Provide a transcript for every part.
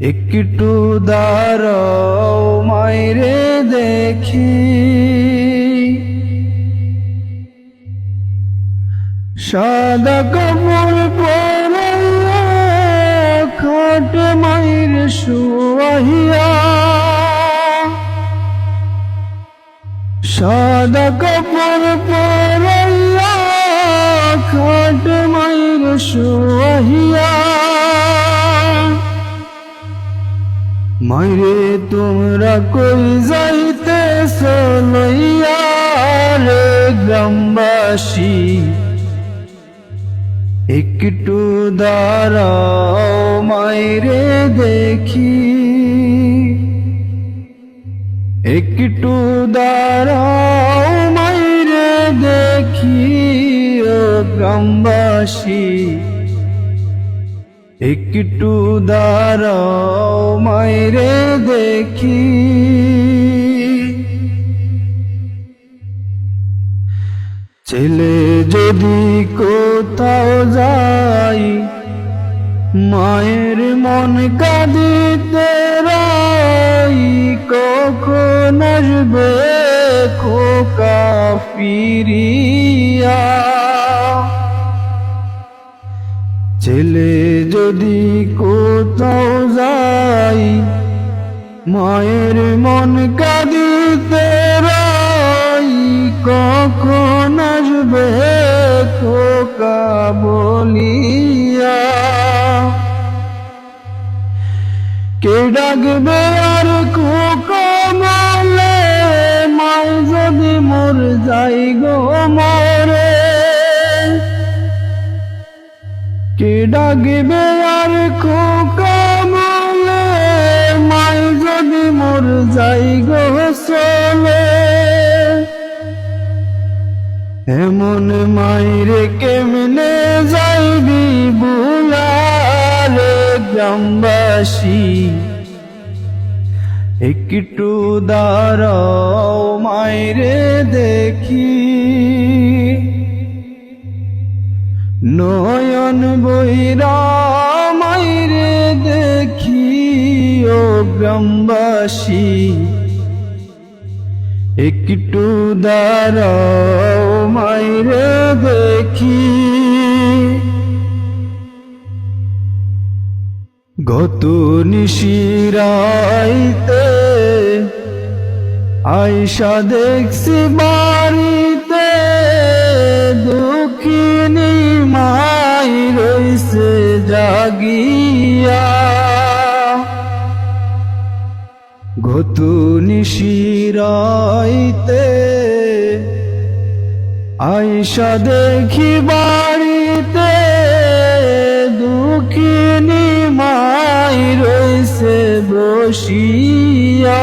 একটু দাঁড়াও মাইরে দেখি। সাদা কাপড় পরে খাট মাইর শুয়াইয়া। সাদা কাপড় পরে মাইরে তোমরা কই যাইতে লইয়া রে গ্রামবাসী? একটু দাঁড়াও মাইরে দেখি। একটু দাঁড়াও মাইরে দেখি, ও গ্রামবাসী। একটু দাঁড়াও, মাইরে দেখি। ছেলে যদি কোথাও যাই মায়ের মন কাঁদিতে রাই, কখন আসবে খোকা ফিরিয়া? ছেলে যদি কোথাও যাই, মায়ের মন কাঁদিতে রাই, কখন আসবে খোকা বলিয়া? কে ডাকবে আর খোকা বলে মাই যদি মোর যাই গো মরে কে ডাকবে আর খোকা বলে? মাই যদি মোর যাই গো চলে এমন মাইরে কেমনে যাইবি বুলারে গ্রামবাসী? একটু দাঁড়াও মাইরে দেখি। নয়ন বৈরা মাইরে দেখি ও গ্রামবাসী। একটু দাঁড়াও মাইরে দেখি। গত নিশিরাইতে আয়সা দেখছি বাড়িতে জাগিয়া ঘতু নিশিরাইতে আয়সা দেখি বাড়িতে দুঃখিনী মাই রয়েছে বসিয়া।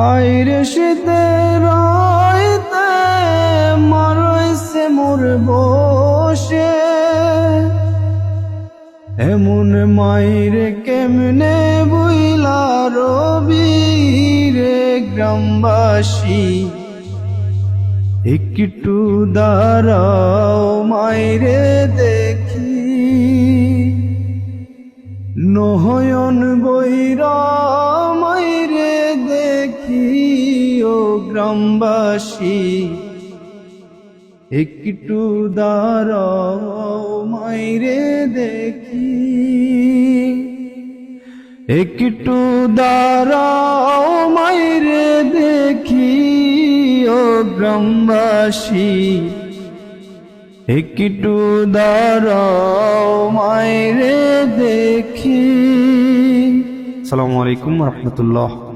হাইরে শীতে, রাইতে মারাইছে মোর বসে। এমন মাইরে কেমনে বইলা রবি রে গ্রামবাসী? একটু দাঁড়াও মাইরে দেখি। নহয়ন বৈরা মাইরে গ্রামবাসী, একটু দাঁড়াও মাইরে দেখি। একটু দাঁড়াও মাইরে দেখি, ও গ্রামবাসী। একটু দাঁড়াও মাইরে দেখি। সালামু আলাইকুম রহমতুল্লাহ।